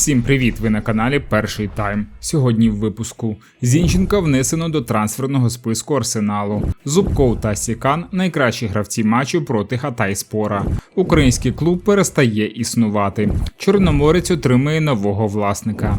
Всім привіт! Ви на каналі Перший Тайм. Сьогодні в випуску Зінченка внесено до трансферного списку Арсеналу. Зубков та Сікан найкращі гравці матчу проти Хатайспора. Український клуб перестає існувати. Чорноморець отримує нового власника.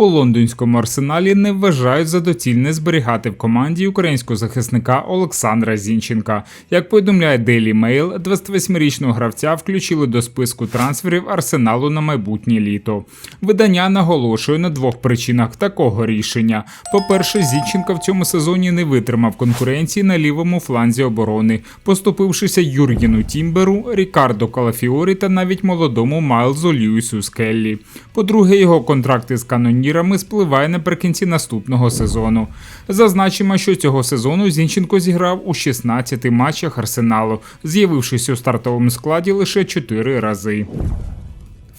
У лондонському арсеналі не вважають за доцільне зберігати в команді українського захисника Олександра Зінченка. Як повідомляє Daily Mail, 28-річного гравця включили до списку трансферів арсеналу на майбутнє літо. Видання наголошує на двох причинах такого рішення: по-перше, Зінченка в цьому сезоні не витримав конкуренції на лівому фланзі оборони, поступившися Юргену Тімберу, Рікардо Калафіорі та навіть молодому Майлзу Льюісу Скеллі. По-друге, його контракти з канонірами спливає наприкінці наступного сезону. Зазначимо, що цього сезону Зінченко зіграв у 16 матчах арсеналу, з'явившись у стартовому складі лише 4 рази.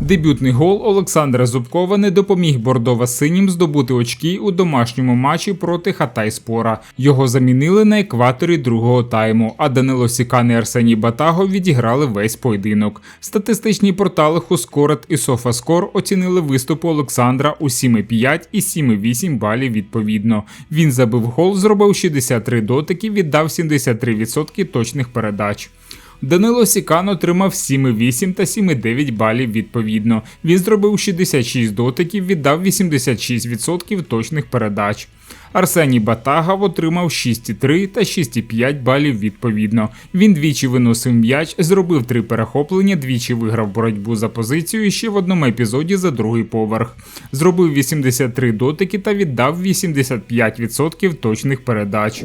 Дебютний гол Олександра Зубкова не допоміг бордово-синім здобути очки у домашньому матчі проти Хатайспора. Його замінили на екваторі другого тайму, а Данило Сікан і Арсеній Батаго відіграли весь поєдинок. Статистичні портали Хускорет і Софаскор оцінили виступу Олександра у 7,5 і 7,8 балів відповідно. Він забив гол, зробив 63 дотики, віддав 73% точних передач. Данило Сікан отримав 7,8 та 7,9 балів відповідно. Він зробив 66 дотиків, віддав 86% точних передач. Арсеній Батагав отримав 6,3 та 6,5 балів відповідно. Він двічі виносив м'яч, зробив три перехоплення, двічі виграв боротьбу за позицію ще в одному епізоді за другий поверх. Зробив 83 дотики та віддав 85% точних передач.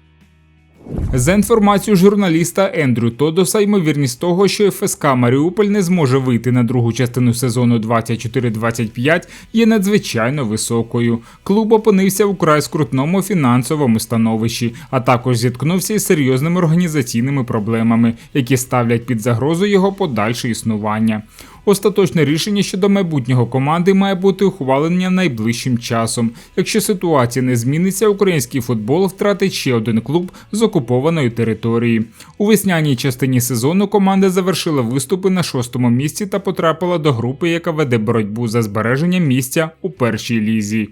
За інформацією журналіста Ендрю Тодоса, ймовірність того, що ФСК Маріуполь не зможе вийти на другу частину сезону 24-25, є надзвичайно високою. Клуб опинився у край скрутному фінансовому становищі, а також зіткнувся із серйозними організаційними проблемами, які ставлять під загрозу його подальше існування. Остаточне рішення щодо майбутнього команди має бути ухвалення найближчим часом. Якщо ситуація не зміниться, український футбол втратить ще один клуб з окупованої території. У весняній частині сезону команда завершила виступи на шостому місці та потрапила до групи, яка веде боротьбу за збереження місця у першій лізі.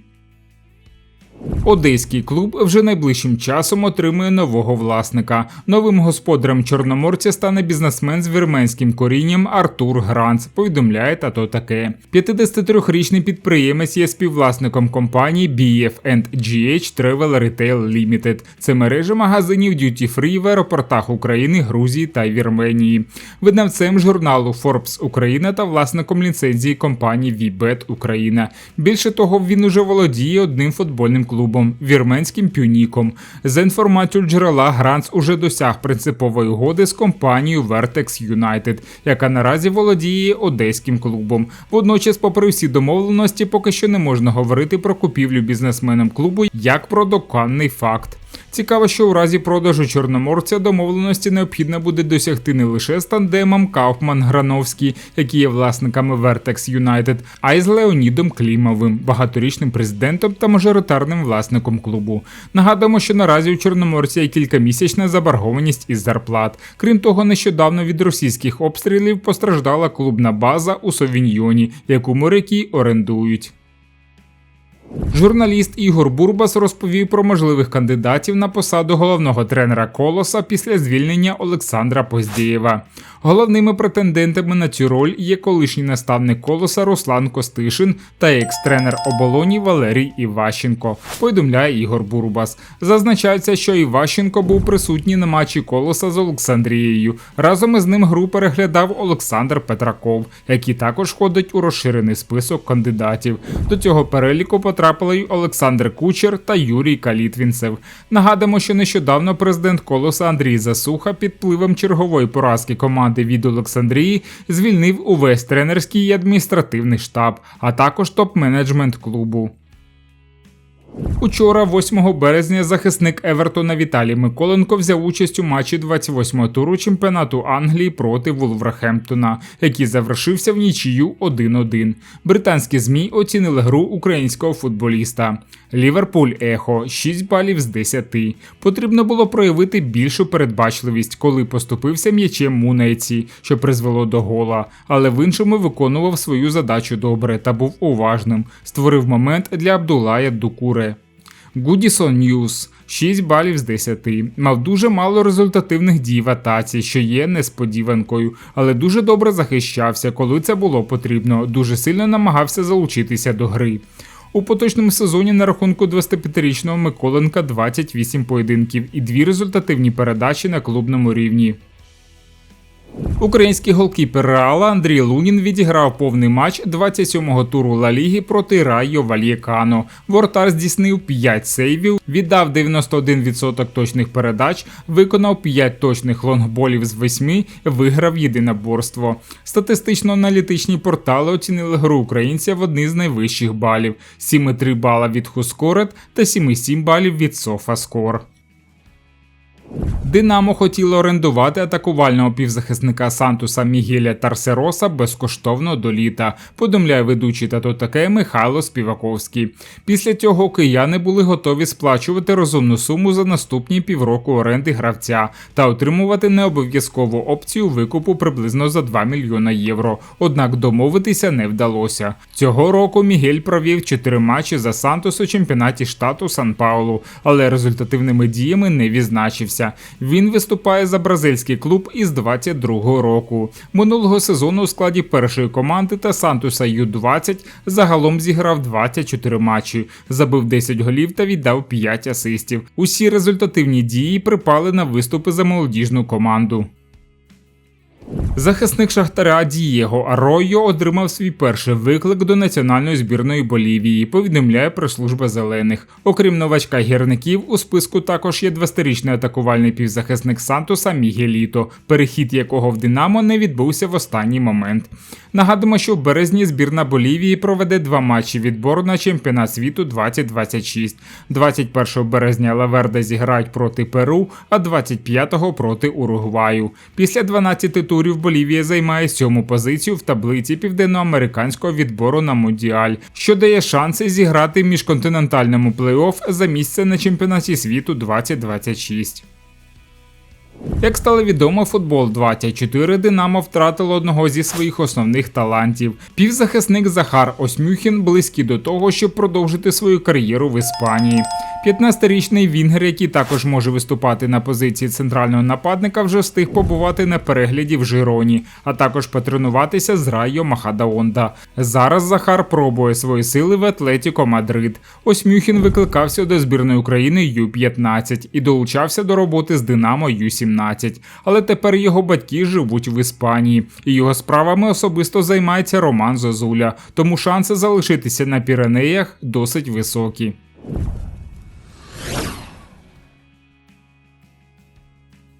Одеський клуб вже найближчим часом отримує нового власника. Новим господарем чорноморця стане бізнесмен з вірменським корінням Артур Гранц. Повідомляє тато таке. 53-річний підприємець є співвласником компанії BF&GH Travel Retail Limited. Це мережа магазинів Duty Free в аеропортах України, Грузії та Вірменії. Видавцем журналу Forbes Україна та власником ліцензії компанії VBET Україна. Більше того, він уже володіє одним футбольним клубом вірменським пюніком. За інформацією джерела, Гранц уже досяг принципової угоди з компанією Vertex United, яка наразі володіє одеським клубом. Водночас, попри всі домовленості, поки що не можна говорити про купівлю бізнесменом клубу як про доканний факт. Цікаво, що у разі продажу чорноморця домовленості необхідно буде досягти не лише з тандемом Кауфман Грановський, які є власниками Vertex United, а й з Леонідом Клімовим, багаторічним президентом та мажоритарним власником клубу. Нагадуємо, що наразі у Чорноморці є кількамісячна заборгованість із зарплат. Крім того, нещодавно від російських обстрілів постраждала клубна база у Совіньйоні, яку моряки орендують. Журналіст Ігор Бурбас розповів про можливих кандидатів на посаду головного тренера Колоса після звільнення Олександра Поздієва. Головними претендентами на цю роль є колишній наставник Колоса Руслан Костишин та екс-тренер оболоні Валерій Іващенко. Повідомляє Ігор Бурбас. Зазначається, що Іващенко був присутній на матчі Колоса з Олександрією. Разом із ним гру переглядав Олександр Петраков, який також входить у розширений список кандидатів. До цього переліку потрапив потрапили й Олександр Кучер та Юрій Калітвінцев. Нагадаємо, що нещодавно президент Колоса Андрій Засуха під впливом чергової поразки команди від Олександрії звільнив увесь тренерський і адміністративний штаб, а також топ-менеджмент клубу. Учора, 8 березня, захисник Евертона Віталій Миколенко взяв участь у матчі 28-го туру чемпіонату Англії проти Вулврахемптона, який завершився в нічию 1-1. Британські змі оцінили гру українського футболіста. Ліверпуль Ехо 6 балів з 10. Потрібно було проявити більшу передбачливість, коли поступився м'ячем Мунейці, що призвело до гола, але в іншому виконував свою задачу добре та був уважним. Створив момент для Абдулая Дукуре. Гудісон Ньюс 6 балів з 10. Мав дуже мало результативних дій в атаці, що є несподіванкою, але дуже добре захищався, коли це було потрібно. Дуже сильно намагався залучитися до гри. У поточному сезоні на рахунку 25-річного Миколенка 28 поєдинків і дві результативні передачі на клубному рівні. Український голкіпер Реала Андрій Лунін відіграв повний матч 27-го туру Ла Ліги проти Райо Вальєкано. Вортар здійснив 5 сейвів, віддав 91% точних передач, виконав 5 точних лонгболів з 8, виграв єдиноборство. Статистично-аналітичні портали оцінили гру українця в одні з найвищих балів: 7,3 бала від Хускорет та 7,7 балів від Софаскор. Динамо хотіло орендувати атакувального півзахисника Сантуса Мігеля Тарсероса безкоштовно до літа. Повідомляє ведучий тато таке Михайло Співаковський. Після цього кияни були готові сплачувати розумну суму за наступні півроку оренди гравця та отримувати необов'язкову опцію викупу приблизно за 2 мільйона євро. Однак домовитися не вдалося. Цього року Мігель провів 4 матчі за Сантос у чемпіонаті штату Сан Паулу, але результативними діями не відзначився. Він виступає за бразильський клуб із 22-го року. Минулого сезону у складі першої команди та Сантуса Ю-20 загалом зіграв 24 матчі, забив 10 голів та віддав 5 асистів. Усі результативні дії припали на виступи за молодіжну команду. Захисник Шахтаря Дієго Аройо отримав свій перший виклик до національної збірної Болівії. Повідомляє прес-служба зелених. Окрім новачка гірників, у списку також є 20-річний атакувальний півзахисник Сантоса Мігеліто, перехід якого в Динамо не відбувся в останній момент. Нагадуємо, що в березні збірна Болівії проведе два матчі відбору на чемпіонат світу 2026. 21 березня Лаверда зіграють проти Перу, а 25-го проти Уругваю. Після 12 турів Болівія займає сьому позицію в таблиці південноамериканського відбору на Мундіаль, що дає шанси зіграти в міжконтинентальному плей-офф за місце на чемпіонаті світу 2026. Як стало відомо, футбол 24 Динамо втратило одного зі своїх основних талантів. Півзахисник Захар Осмюхін близький до того, щоб продовжити свою кар'єру в Іспанії. 15-річний Вінгер, який також може виступати на позиції центрального нападника, вже встиг побувати на перегляді в Жироні, а також потренуватися з Райо Махадаонда. Зараз Захар пробує свої сили в Атлетіко Мадрид. Осмюхін викликався до збірної України Ю-15 і долучався до роботи з Динамо Ю-17. Але тепер його батьки живуть в Іспанії, і його справами особисто займається Роман Зозуля, тому шанси залишитися на Піренеях досить високі.